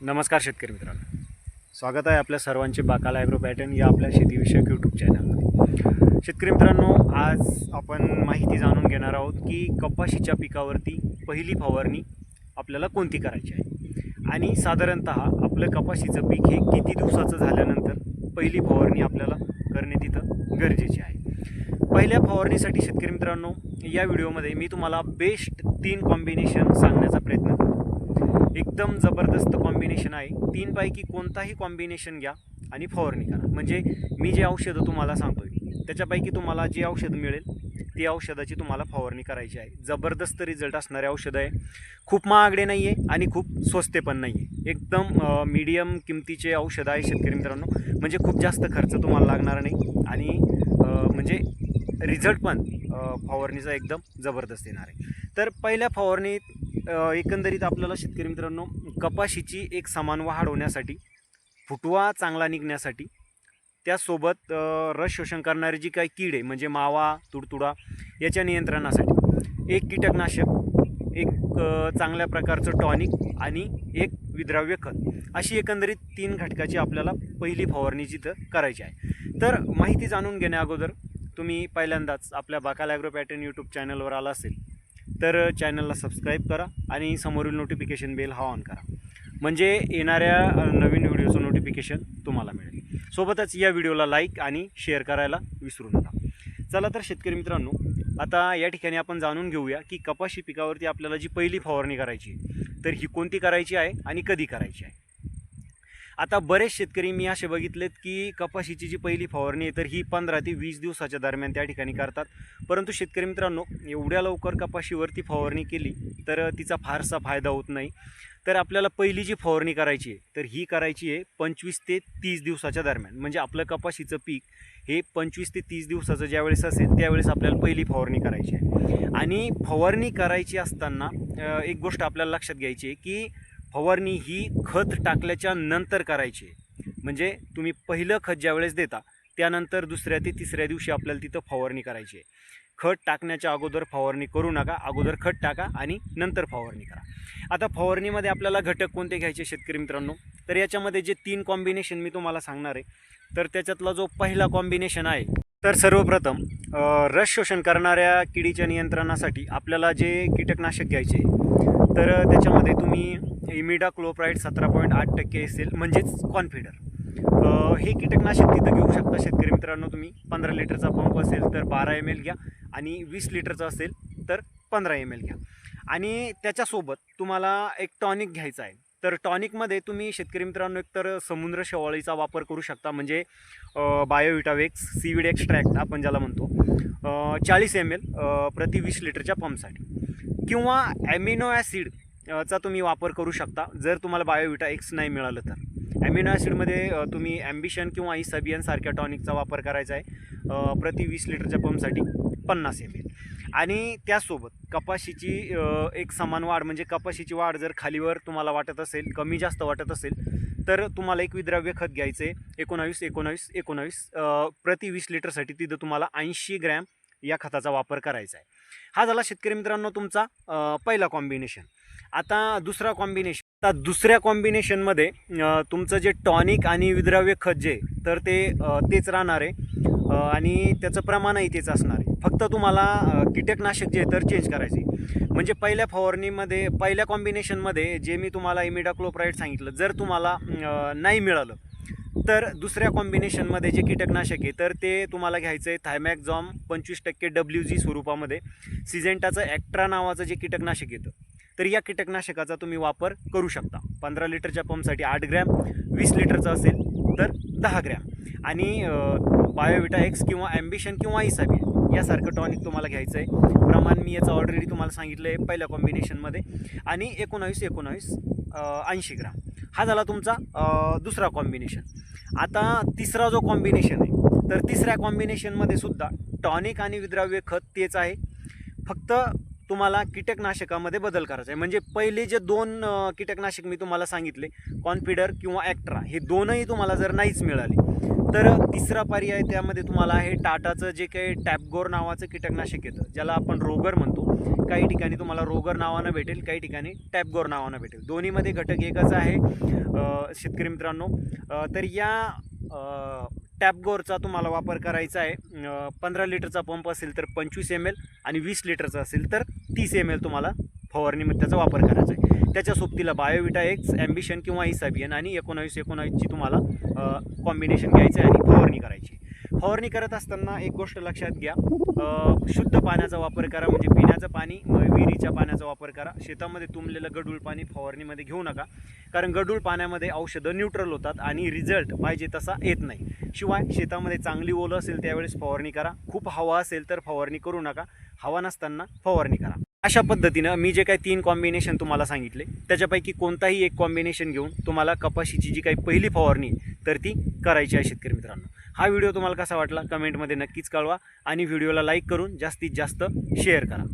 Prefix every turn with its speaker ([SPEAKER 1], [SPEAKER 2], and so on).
[SPEAKER 1] नमस्कार शेतकरी मित्रांनो. स्वागत आहे आपल्या सर्वांचे बाकाला ॲग्रो पॅटर्न या आपल्या शेतीविषयक यूट्यूब चॅनलमध्ये शेतकरी मित्रांनो आज आपण माहिती जाणून घेणार आहोत की कपाशीच्या पिकावरती पहिली फवारणी आपल्याला कोणती करायची आहे? आणि साधारणत आपलं कपाशीचं पीक हे किती दिवसाचं झाल्यानंतर पहिली फवारणी आपल्याला करणे तिथं गरजेची आहे. पहिल्या फवारणीसाठी शेतकरी मित्रांनो या व्हिडिओमध्ये मी तुम्हाला बेस्ट तीन कॉम्बिनेशन सांगण्याचा प्रयत्न करतो. एकदम जबरदस्त कॉम्बिनेशन आहे. तीनपैकी कोणताही कॉम्बिनेशन घ्या आणि फवारणी करा. म्हणजे मी जे औषधं तुम्हाला सांगतोय त्याच्यापैकी तुम्हाला जे औषध मिळेल ती औषधाची तुम्हाला फवारणी करायची आहे. जबरदस्त रिझल्ट असणारे औषधं आहे. खूप महागडे नाही आहे आणि खूप स्वस्ते पण नाही आहे एकदम मीडियम किमतीचे औषधं आहे शेतकरी मित्रांनो. म्हणजे खूप जास्त खर्च तुम्हाला लागणार नाही. आणि म्हणजे रिझल्ट पण फवारणीचा एकदम जबरदस्त येणार आहे. तर पहिल्या फवारणीत एकंदरीत आपल्याला शेतकरी मित्रांनो कपाशीची एक समान वाढ होण्यासाठी फुटवा चांगला निघण्यासाठी त्यासोबत रस शोषण करणारी जी काही कीड आहे म्हणजे मावा तुडतुडा याच्या नियंत्रणासाठी एक कीटकनाशक एक चांगल्या प्रकारचं टॉनिक आणि एक विद्राव्य खत. अशी एकंदरीत तीन घटकाची आपल्याला पहिली फवारणी जिथं करायची आहे. तर माहिती जाणून घेण्या अगोदर तुम्ही पहिल्यांदाच आपल्या बाकाल ॲग्रो पॅटर्न यूट्यूब चॅनलवर आला असेल तर चॅनलला सबस्क्राईब करा आणि समोरील नोटिफिकेशन बेल हा ऑन करा. म्हणजे येणाऱ्या नवीन व्हिडिओचं नोटिफिकेशन तुम्हाला मिळेल. सोबतच या व्हिडिओला लाईक आणि शेअर करायला विसरू नका. चला तर शेतकरी मित्रांनो आता या ठिकाणी आपण जाणून घेऊया की कपाशी पिकावरती आपल्याला जी पहिली फवारणी करायची आहे, तर ही कोणती करायची आहे आणि कधी करायची आहे? आता बरेच शेतकरी मी असे बघितलेत की कपाशीची जी पहिली फवारणी आहे तर ही पंधरा ते वीस दिवसाच्या दरम्यान त्या ठिकाणी करतात. परंतु शेतकरी मित्रांनो एवढ्या लवकर कपाशीवरती फवारणी केली तर तिचा फारसा फायदा होत नाही. तर आपल्याला पहिली जी फवारणी करायची आहे तर ही करायची आहे पंचवीस ते तीस दिवसाच्या दरम्यान. म्हणजे आपलं कपाशीचं पीक हे पंचवीस ते तीस दिवसाचं ज्यावेळेस असेल त्यावेळेस आपल्याला पहिली फवारणी करायची आहे. आणि फवारणी करायची असताना एक गोष्ट आपल्याला लक्षात घ्यायची आहे की फवारणी ही खत टाकल्याच्या नंतर करायची. आहे म्हणजे तुम्ही पहिलं खत ज्यावेळेस देता त्यानंतर दुसऱ्या ते तिसऱ्या दिवशी आपल्याला तिथं फवारणी करायची. आहे खत टाकण्याच्या अगोदर फवारणी करू नका अगोदर खत टाका आणि नंतर फवारणी करा. आता फवारणीमध्ये आपल्याला घटक कोणते घ्यायचे शेतकरी मित्रांनो? तर याच्यामध्ये जे तीन कॉम्बिनेशन मी तुम्हाला सांगणार आहे तर त्याच्यातला जो पहिला कॉम्बिनेशन आहे तर सर्वप्रथम रस शोषण करणाऱ्या किडीच्या नियंत्रणासाठी आपल्याला जे कीटकनाशक घ्यायचे तर त्याच्यामध्ये तुम्ही इमिडा क्लोप्राईड सतरा पॉईंट आठ टक्के असेल म्हणजेच कॉन्फिडर. हे कीटकनाशक तिथं घेऊ शकता शेतकरी मित्रांनो तुम्ही. पंधरा लिटरचा पंप असेल तर बारा एम एल घ्या आणि वीस लिटरचा असेल तर पंधरा एम एल घ्या. आणि त्याच्यासोबत तुम्हाला एक टॉनिक घ्यायचा आहे. तर टॉनिकमध्ये तुम्ही शेतकरी मित्रांनो एकतर समुद्र शेवाळीचा वापर करू शकता म्हणजे बायोविटावेक्स सीविड एक्स्ट्रॅक्ट आपण ज्याला म्हणतो चाळीस एम एल प्रति वीस लिटरच्या पंपसाठी. किंवा ॲमिनो ॲसिड चा तुम्ही वापर करू शकता जर तुम्हाला बायोविटा एक्स नाही मिळालं तर. ॲमिनो ॲसिडमध्ये तुम्ही ॲम्बिशन किंवा इसाबियनसारख्या टॉनिकचा वापर करायचा आहे प्रति वीस लिटरच्या पंपसाठी पन्नास एम एल आणि त्यासोबत कपाशीची एक समान वाढ म्हणजे कपाशीची वाढ जर खालीवर तुम्हाला वाटत असेल कमी जास्त वाटत असेल तर तुम्हाला एक विद्राव्य खत घ्यायचं आहे एकोणावीस एकोणावीस एकोणावीस प्रति वीस लिटरसाठी तिथं तुम्हाला ऐंशी ग्रॅम या खताचा वापर करायचा आहे हा झाला शेतकरी मित्रांनो तुमचा पहिला कॉम्बिनेशन आता दुसरा कॉम्बिनेशन आता दुसऱ्या कॉम्बिनेशनमध्ये तुमचं जे टॉनिक आणि विद्राव्य खत जे तर ते तेच राहणार. आहे आणि त्याचं प्रमाणही तेच असणार आहे. फक्त तुम्हाला कीटकनाशक जे तर चेंज करायचे म्हणजे पहिल्या फवारणीमध्ये पहिल्या कॉम्बिनेशनमध्ये जे मी तुम्हाला इमिडाक्लोप्राईड सांगितलं जर तुम्हाला नाही मिळालं तर दुसऱ्या कॉम्बिनेशनमध्ये जे कीटकनाशक आहे तर ते तुम्हाला घ्यायचं आहे थायमॅक्झॉम पंचवीस टक्के डब्ल्यू जी स्वरूपामध्ये. सिजेंटाचं ॲक्ट्रा नावाचं जे कीटकनाशक येतं तर या कीटकनाशकाचा तुम्ही वापर करू शकता. पंधरा लिटरच्या पंपसाठी आठ ग्रॅम वीस लिटरचं असेल तर दहा ग्रॅम. आणि बायोविटा एक्स किंवा ॲम्बिशन किंवा इसाबी यासारखं टॉनिक तुम्हाला घ्यायचं आहे प्रमाण मी याचं ऑलरेडी तुम्हाला सांगितलं आहे पहिल्या कॉम्बिनेशनमध्ये आणि एकोणावीस एकोणावीस ऐंशी ग्राम. हा झाला तुमचा दुसरा कॉम्बिनेशन आता तिसरा जो कॉम्बिनेशन आहे तर तिसऱ्या कॉम्बिनेशनमध्ये सुद्धा टॉनिक आणि विद्राव्य खत तेच आहे. फक्त तुम्हाला कीटकनाशकामध्ये बदल करायचा आहे. म्हणजे पहिले जे दोन कीटकनाशक मी तुम्हाला सांगितले कॉन्फिडर किंवा ॲक्ट्रा हे दोनही तुम्हाला जर नाहीच मिळाले तर तिसरा पर्याय त्यामध्ये तुम्हाला आहे टाटाचं जे काही टॅपगोर नावाचं कीटकनाशक येतं ज्याला आपण रोगर म्हणतो. काही ठिकाणी तुम्हाला रोगर नावानं भेटेल काही ठिकाणी टॅपगोर नावानं भेटेल. दोन्हीमध्ये घटक एकच आहे शेतकरी मित्रांनो. तर या टॅपगोरचा तुम्हाला वापर करायचा आहे. पंधरा लिटरचा पंप असेल तर पंचवीस एम एल आणि वीस लिटरचा असेल तर तीस एम एल तुम्हाला फवारणीमध्ये त्याचा वापर करायचा आहे. त्याच्या सोबतीला बायोविटा एक्स ॲम्बिशन किंवा इसाबियन आणि एकोणावीस एकोणावीसची तुम्हाला कॉम्बिनेशन घ्यायचं आहे आणि फवारणी करायची. फवारणी करत असताना एक गोष्ट लक्षात घ्या. शुद्ध पाण्याचा वापर करा म्हणजे पिण्याचं पाणी विहिरीच्या पाण्याचा वापर करा. शेतामध्ये तुंबलेलं गडूळ पाणी फवारणीमध्ये घेऊ नका. कारण गडूळ पाण्यामध्ये औषधं न्यूट्रल होतात आणि रिझल्ट पाहिजे तसा येत नाही. शिवाय शेतामध्ये चांगली ओलं असेल त्यावेळेस फवारणी करा. खूप हवा असेल तर फवारणी करू नका. हवा नसताना फवारणी करा. अशा पद्धतीनं मी जे काही तीन कॉम्बिनेशन तुम्हाला सांगितले त्याच्यापैकी कोणताही एक कॉम्बिनेशन घेऊन तुम्हाला कपाशीची जी काही पहिली फवारणी तर ती करायची आहे शेतकरी मित्रांनो. हा व्हिडिओ तुम्हाला कसा वाटला कमेंटमध्ये नक्कीच कळवा आणि व्हिडिओला लाईक करून जास्तीत जास्त शेअर करा.